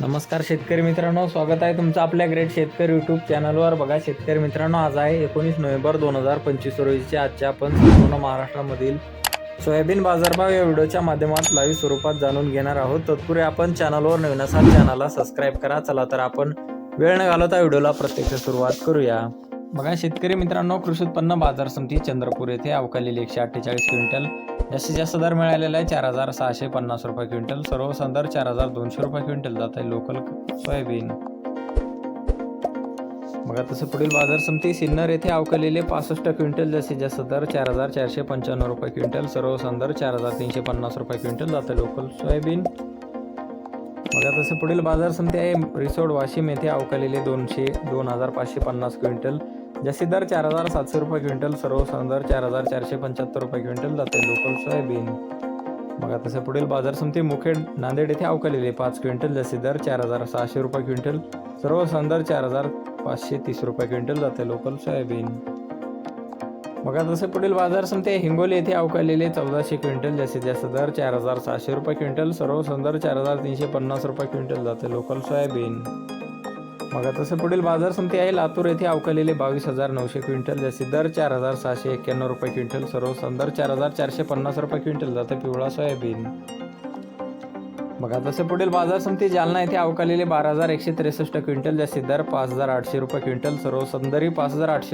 नमस्कार शेतकरी मित्रांनो स्वागत आहे तुमचं आपल्या ग्रेट शेतकरी यूट्यूब चॅनलवर बघा शेतकरी मित्रांनो आज आहे एकोणीस नोव्हेंबर दोन हजार पंचवीस रोजीचे आजच्या आपण संपूर्ण महाराष्ट्रामधील सोयाबीन बाजारभाव या व्हिडिओच्या माध्यमात लाईव्ह स्वरूपात जाणून घेणार आहोत. तत्पूर्वी आपण चॅनलवर नवीन असाल चॅनलला सबस्क्राईब करा. चला तर आपण वेळ न घालवता व्हिडिओला प्रत्यक्ष सुरुवात करूया. बघा शेतकरी मित्रांनो कृषी उत्पन्न बाजार समिती चंद्रपूर येथे अवकालेली एकशे अठ्ठेचाळीस क्विंटल जास्तीत जास्त दर मिळालेला आहे चार हजार सहाशे पन्नास रुपये क्विंटल. सर्व दर चार हजार दोनशे रुपये क्विंटल जात आहे लोकल सोयाबीन. बघा तसं पुढील बाजार समिती सिन्नर येथे अवकलेले पासष्ट क्विंटल जास्तीत जास्त दर चार हजार चारशे पंच्याण्णव रुपये क्विंटल. सर्व दर चार हजार तीनशे पन्नास रुपये क्विंटल जात आहे लोकल सोयाबीन. बघा तसं पुढील बाजार समिती आहे. रिसोड वाशिम येथे अवकालेले दोनशे दोन हजार पाचशे पन्नास क्विंटल. जास्ती दर चार हजार सातशे रुपये क्विंटल सर्व दर चार हजार चारशे पंच्याहत्तर रुपये क्विंटल जाते लोकल सोयाबीन. बघा तसं पुढील बाजार समिती मुखेड नांदेड येथे अवकालेले पाच क्विंटल जास्ती दर चार हजार सहाशे रुपये क्विंटल सर्व दर चार हजार पाचशे तीस रुपये क्विंटल जाते लोकल सोयाबीन. बघा तसं पुढील बाजार समिती हिंगोली येथे अवकालेले चौदाशे क्विंटल जास्तीत जास्त दर चार हजार सहाशे रुपये क्विंटल सर्व सुंदर चार हजार तीनशे पन्नास रुपये क्विंटल जाते लोकल सोयाबीन. बघा तसं पुढील बाजार समिती आहे लातूर येथे अवकालेले बावीस हजार नऊशे क्विंटल जास्तीत दर चार हजार सहाशे एक्क्याण्णव रुपये क्विंटल सर्व दर चार हजार चारशे पन्नास रुपये क्विंटल जाते पिवळा सोयाबीन. बघा तसे पुढील बाजार समिती जालना येथे अवकालेले बारा हजार एकशे त्रेसष्ट क्विंटल जास्तीत दर पाच हजार आठशे रुपये क्विंटल सर्व सुंदरी पाच हजार आठशे